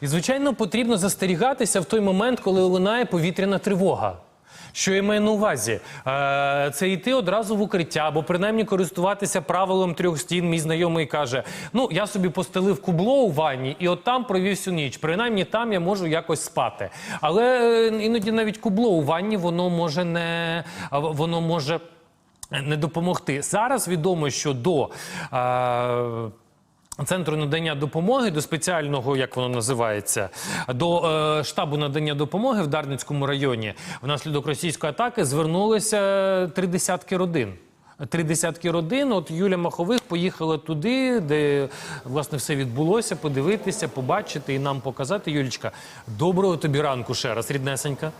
І, звичайно, потрібно застерігатися в той момент, коли лунає повітряна тривога. Що я маю на увазі? Е, Це йти одразу в укриття, або принаймні користуватися правилом трьох стін. Мій знайомий каже: ну я собі постелив кубло у ванні, і от там провів всю ніч. Принаймні там я можу якось спати. Але е, іноді навіть кубло у ванні воно може не воно може не допомогти. Зараз відомо, що до. Е, Центру надання допомоги до спеціального, як воно називається, до е, штабу надання допомоги в Дарницькому районі внаслідок російської атаки звернулися три десятки родин. Три десятки родин. От Юля Махових поїхала туди, де власне все відбулося, подивитися, побачити і нам показати. Юлічка, доброго тобі ранку ще раз, ріднесенька.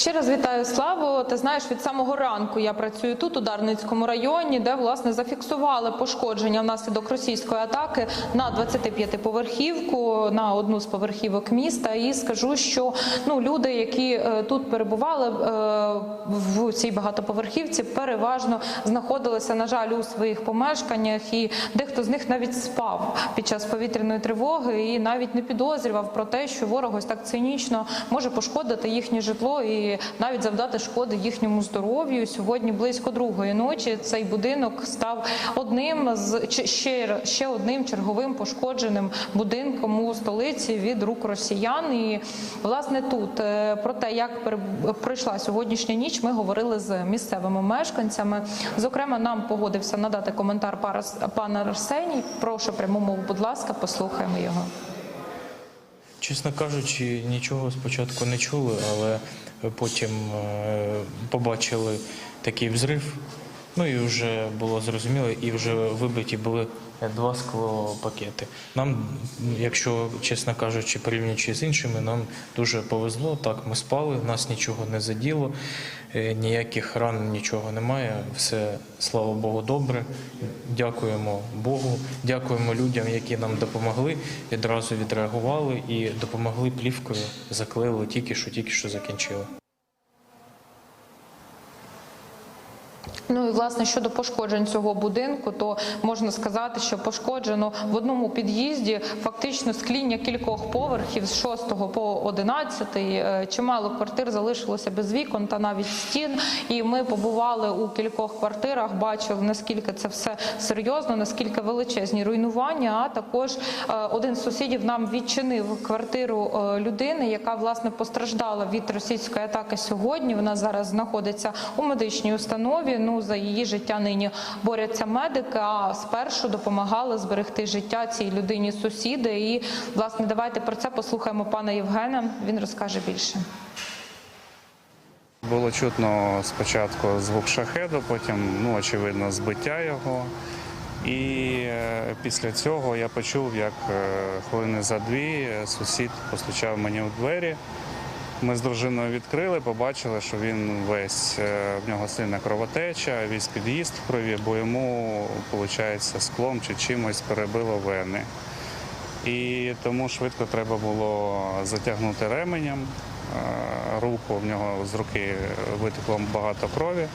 Ще раз вітаю Славу. Ти знаєш, від самого ранку я працюю тут, у Дарницькому районі, де власне зафіксували пошкодження внаслідок російської атаки на 25-поверхівку, на одну з поверхівок міста. І скажу, що ну люди, які е, тут перебували е, в цій багатоповерхівці, переважно знаходилися, на жаль, у своїх помешканнях, і дехто з них навіть спав під час повітряної тривоги і навіть не підозрював про те, що ворог ось так цинічно може пошкодити їхнє житло і навіть завдати шкоди їхньому здоров'ю. Сьогодні близько другої ночі цей будинок став одним з ще, ще одним черговим пошкодженим будинком у столиці від рук росіян. І власне тут е, про те, як пройшла сьогоднішня ніч, ми говорили з місцевими мешканцями. Зокрема, нам погодився надати коментар парас- пан Арсеній. Прошу пряму мову, будь ласка, послухаємо його. Чесно кажучи, нічого спочатку не чули, але потім е, побачили такий взрив. Ну і вже було зрозуміло, і вже вибиті були два склопакети. Нам, якщо чесно кажучи, порівнюючи з іншими, нам дуже повезло. Так, ми спали, нас нічого не заділо, е, ніяких ран, нічого немає. Все, слава Богу, добре. Дякуємо Богу, дякуємо людям, які нам допомогли, відразу відреагували і допомогли плівкою, заклеїли тільки що, тільки що закінчили. Ну і власне щодо пошкоджень цього будинку, то можна сказати, що пошкоджено в одному під'їзді фактично скління кількох поверхів з 6 по 11. Е, Чимало квартир залишилося без вікон та навіть стін. І ми побували у кількох квартирах, бачили наскільки це все серйозно, наскільки величезні руйнування. А також е, один з сусідів нам відчинив квартиру е, людини, яка власне постраждала від російської атаки сьогодні. Вона зараз знаходиться у медичній установі. Ну за її життя нині борються медики. А спершу допомагали зберегти життя цій людині сусіди. І власне давайте про це послухаємо пана Євгена. Він розкаже більше. Було чутно спочатку звук шахеду, потім, ну, очевидно, збиття його. І е, після цього я почув, як е, хвилини за дві е, сусід постучав мені у двері. Ми з дружиною відкрили, побачили, що він весь е, в нього сильна кровотеча, весь під'їзд в крові, бо йому, виходить, склом чи чимось перебило вени. І тому швидко треба було затягнути ременем. Е, Руку в нього з руки витекло багато крові.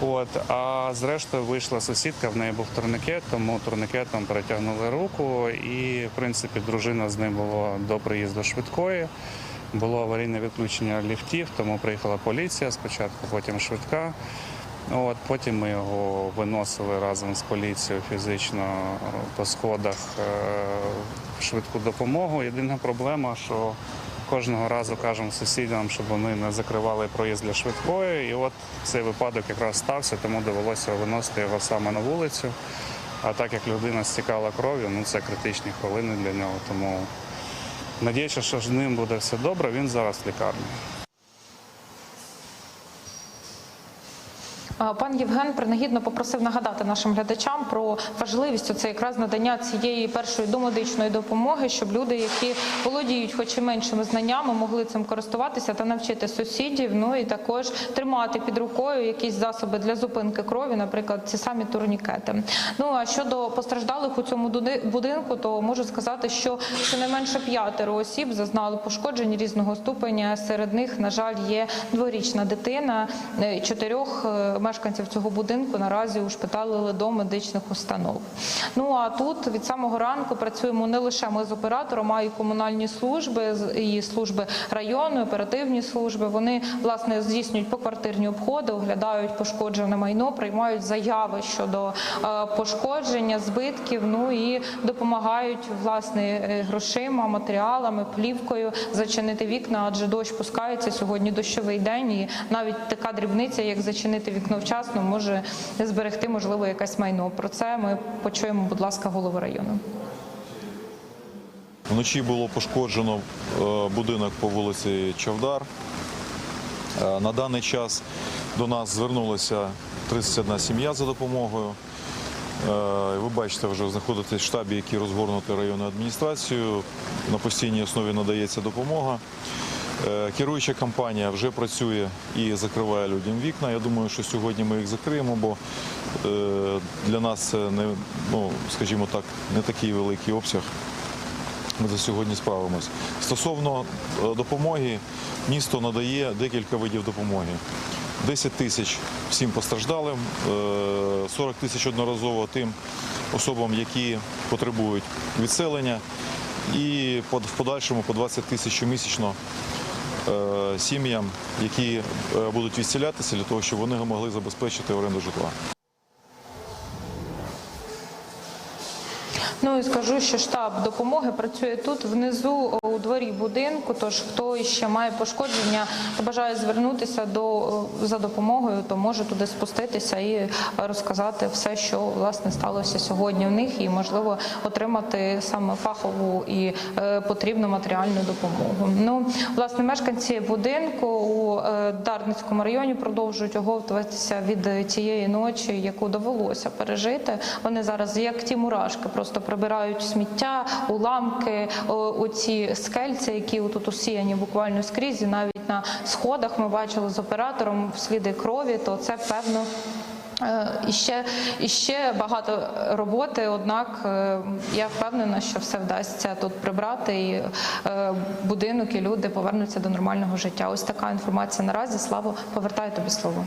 От, а зрештою вийшла сусідка, в неї був турникет, тому турникетом перетягнули руку. І, в принципі, дружина з ним була до приїзду швидкої. Було аварійне відключення ліфтів, тому приїхала поліція спочатку, потім швидка. От, потім ми його виносили разом з поліцією фізично по сходах е, в швидку допомогу. Єдина проблема, що кожного разу кажемо сусідам, щоб вони не закривали проїзд для швидкої. І от цей випадок якраз стався, тому довелося виносити його саме на вулицю. А так як людина стікала кров'ю, ну це критичні хвилини для нього. Тому надіюся, що з ним буде все добре. Він зараз в лікарні. Пан Євген принагідно попросив нагадати нашим глядачам про важливість оце якраз надання цієї першої домедичної допомоги, щоб люди, які володіють хоч і меншими знаннями, могли цим користуватися та навчити сусідів. Ну і також тримати під рукою якісь засоби для зупинки крові, наприклад, ці самі турнікети. Ну а щодо постраждалих у цьому будинку, то можу сказати, що щонайменше п'ятеро осіб зазнали пошкоджень різного ступеня. Серед них, на жаль, є дворічна дитина, е, чотирьох е, мешканців цього будинку наразі ушпиталили до медичних установ. Ну а тут від самого ранку працюємо не лише ми з оператором, а й комунальні служби і служби району, оперативні служби. Вони власне здійснюють поквартирні обходи, оглядають пошкоджене майно, приймають заяви щодо е, пошкодження, збитків. Ну і допомагають власне е, грошима, матеріалами, плівкою зачинити вікна, адже дощ пускається сьогодні дощовий день, і навіть така дрібниця, як зачинити вікно вчасно, може зберегти можливо якесь майно. Про це ми почуємо, будь ласка, голову району. Вночі було пошкоджено е, будинок по вулиці Чавдар. Е, На даний час до нас звернулася 31 сім'я за допомогою. Е, Ви бачите, вже знаходитесь в штабі, який розгорнутий районною адміністрацією. На постійній основі надається допомога. Е, Керуюча компанія вже працює і закриває людям вікна. Я думаю, що сьогодні ми їх закриємо, бо е, для нас це не, ну, скажімо так, не такий великий обсяг. Ми за сьогодні справимось. Стосовно е, допомоги, місто надає декілька видів допомоги. 10 тисяч всім постраждалим, е, 40 тисяч одноразово тим особам, які потребують відселення, і в подальшому по 20 тисяч щомісячно е, сім'ям, які е, будуть відселятися для того, щоб вони могли забезпечити оренду житла. Ну і скажу, що штаб допомоги працює тут внизу у дворі будинку. Тож хто ще має пошкодження бажає звернутися до за допомогою, то може туди спуститися і розказати все, що власне сталося сьогодні в них, і можливо отримати саме фахову і е, потрібну матеріальну допомогу. Ну власне мешканці будинку у е, Дарницькому районі продовжують оговтуватися від тієї ночі, яку довелося пережити. Вони зараз як ті мурашки, просто прибирають сміття, уламки, оці скельці, які тут усіяні буквально скрізь, і навіть на сходах ми бачили з оператором сліди крові, то це певно. Е, І ще, і ще багато роботи, однак е, я впевнена, що все вдасться тут прибрати, і е, будинок і люди повернуться до нормального життя. Ось така інформація наразі. Слава, повертаю тобі слово.